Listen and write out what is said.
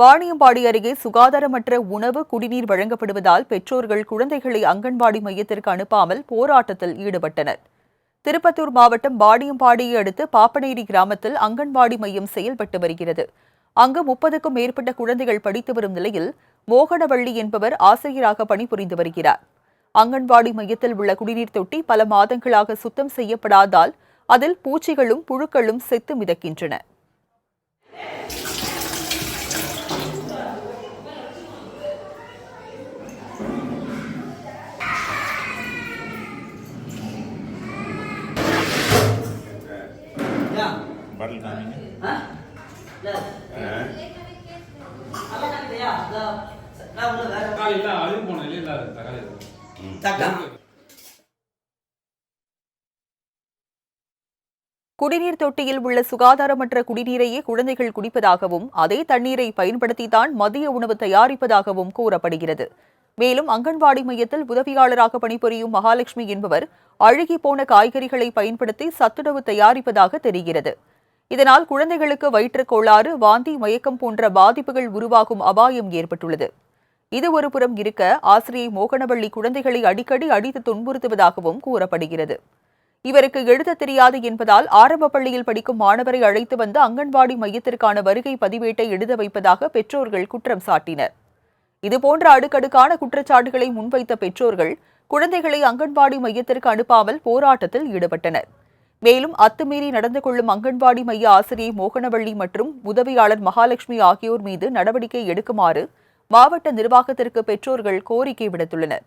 வாணியம்பாடி அருகே சுகாதாரமற்ற உணவு குடிநீர் வழங்கப்படுவதால் பெற்றோர்கள் குழந்தைகளை அங்கன்வாடி மையத்திற்கு அனுப்பாமல் போராட்டத்தில் ஈடுபட்டனர். திருப்பத்தூர் மாவட்டம் வாணியம்பாடியை அடுத்து பாப்பனேரி கிராமத்தில் அங்கன்வாடி மையம் செயல்பட்டு வருகிறது. அங்கு முப்பதுக்கும் மேற்பட்ட குழந்தைகள் படித்து வரும் நிலையில் மோகனவள்ளி என்பவர் ஆசிரியராக பணிபுரிந்து வருகிறார். அங்கன்வாடி மையத்தில் உள்ள குடிநீர் தொட்டி பல மாதங்களாக சுத்தம் செய்யப்படாதால் அதில் பூச்சிகளும் புழுக்களும் செத்து மிதக்கின்றன. பாட்டில் காமிங்க. தக்காளி இல்ல அழுகி போன இல்ல இல்ல அது தக்காளி இருக்கு. குடிநீர் தொட்டியில் உள்ள சுகாதாரமற்ற குடிநீரையே குழந்தைகள் குடிப்பதாகவும் அதே தண்ணீரை பயன்படுத்தித்தான் மதிய உணவு தயாரிப்பதாகவும் கூறப்படுகிறது. மேலும் அங்கன்வாடி மையத்தில் உதவியாளராக பணிபுரியும் மகாலட்சுமி என்பவர் அழுகி போன காய்கறிகளை பயன்படுத்தி சத்துணவு தயாரிப்பதாக தெரிகிறது. இதனால் குழந்தைகளுக்கு வயிற்றுக் கோளாறு வாந்தி மயக்கம் போன்ற பாதிப்புகள் உருவாகும் அபாயம் ஏற்பட்டுள்ளது. இது ஒரு புறம் இருக்க ஆசிரியை மோகனவள்ளி குழந்தைகளை அடிக்கடி அடித்து துன்புறுத்துவதாகவும் கூறப்படுகிறது. இவருக்கு எழுத தெரியாது என்பதால் ஆரம்ப பள்ளியில் படிக்கும் மாணவரை அழைத்து வந்து அங்கன்வாடி மையத்திற்கான வருகை பதிவேட்டை எழுத வைப்பதாக பெற்றோர்கள் குற்றம் சாட்டினர். இதுபோன்ற அடுக்கடுக்கான குற்றச்சாட்டுகளை முன்வைத்த பெற்றோர்கள் குழந்தைகளை அங்கன்வாடி மையத்திற்கு அனுப்பாமல் போராட்டத்தில் ஈடுபட்டனர். மேலும் அத்துமீறி நடந்து கொள்ளும் அங்கன்வாடி மைய ஆசிரியை மோகனவள்ளி மற்றும் உதவியாளர் மகாலட்சுமி ஆகியோர் மீது நடவடிக்கை எடுக்குமாறு மாவட்ட நிர்வாகத்திற்கு பெற்றோர்கள் கோரிக்கை விடுத்துள்ளனர்.